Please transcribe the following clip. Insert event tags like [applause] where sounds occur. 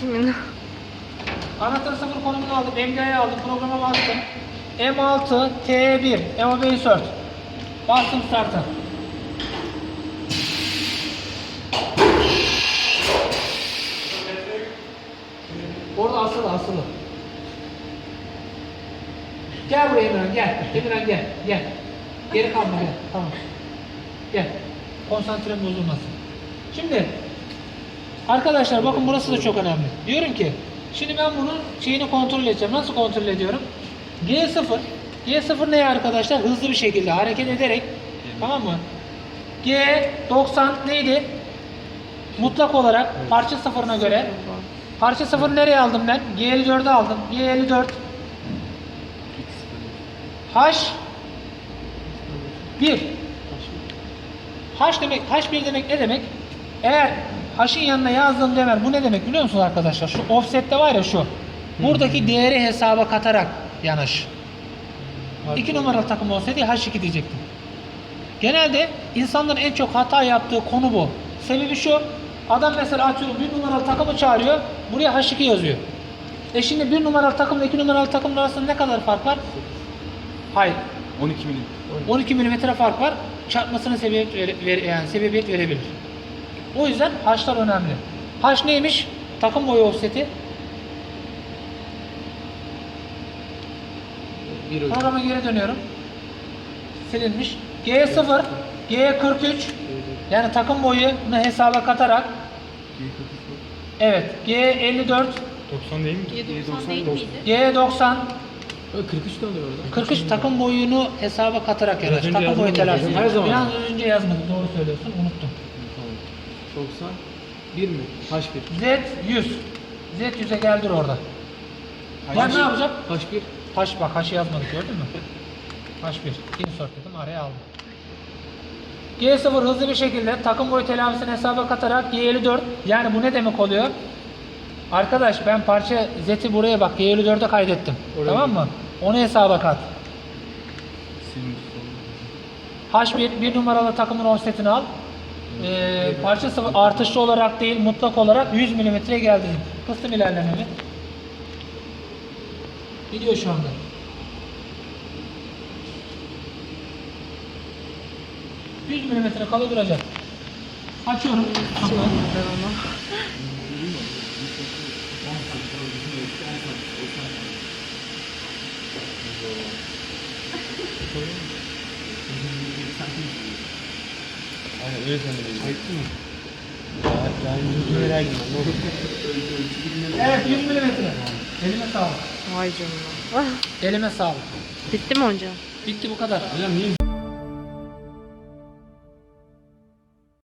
Kimin? Anahtarı sıfır konumunu aldım. MG'yi aldım. Programa bastım. M6 T1 Evo Insert. Bastım start'a. Orada asılı asılı. Gel buraya Emirhan gel. Emirhan gel. Gel. Geri kalma gel. Tamam. Gel. Konsantrem bozulmasın. Şimdi Arkadaşlar bakın burası da çok önemli. Diyorum ki şimdi ben bunun şeyini kontrol edeceğim. Nasıl kontrol ediyorum? G0 G0 ne arkadaşlar? Hızlı bir şekilde hareket ederek tamam mı? G90 neydi? Mutlak olarak parça sıfırına göre parça sıfır nereye aldım ben? G54'e aldım. G54 H 1 H demek H1 demek ne demek? Eğer H'ın yanına yazdığım değer bu ne demek biliyor musunuz arkadaşlar? Şu offset'te var ya şu. Buradaki değeri hesaba katarak yanaş. 2 numaralı takım olsaydı H2 diyecektim. Genelde insanların en çok hata yaptığı konu bu. Sebebi şu. Adam mesela atıyorum bir numaralı takımı çağırıyor. Buraya H2 yazıyor. E şimdi bir numaralı takımla iki numaralı takımın arasında ne kadar fark var? Hayır. 12 milim. 12 milimetre fark var. Çarpmasına sebebiyet, vere- ver- yani sebebiyet verebilir. O yüzden haşlar önemli. Haş neymiş? Takım boyu offseti. Programa geri dönüyorum. Silinmiş. G0, G43 yani takım boyunu hesaba katarak evet G54, 90 değil mi? 790 değil miydi? G90, 43 de oluyor orada. 43 takım boyunu hesaba katarak yanaş. Takım boyu hocam, her zaman. Biraz önce yazmadım. Doğru söylüyorsun. Unuttum. Tamam. 90 1 mi? H1. Z 100. Z 100'e geldir orada. Ben ne yapacağım? H1. Haş bak haşı yazmadık gördün mü? [laughs] Haş 1. Insert dedim araya aldım. G0 hızlı bir şekilde takım boyu telafisini hesaba katarak G54 yani bu ne demek oluyor? Arkadaş ben parça Z'ti buraya bak G54'e kaydettim. Oraya tamam mı? Onu hesaba kat. H1 bir numaralı takımın offsetini al. Ee, parça sıvı artışlı olarak değil mutlak olarak 100 milimetre geldi. Kıstım ilerlememi. Gidiyor şu anda. ...100 milimetre kala duracak. Açıyorum. Kapağı. Aynen öyle zannediyorum. Kayıttı mı? Daha, ettim. Ne olur. Evet 100 milimetre. Elime sağlık. Vay canına. Elime sağlık. Bitti mi hocam? Bitti bu kadar. Hocam niye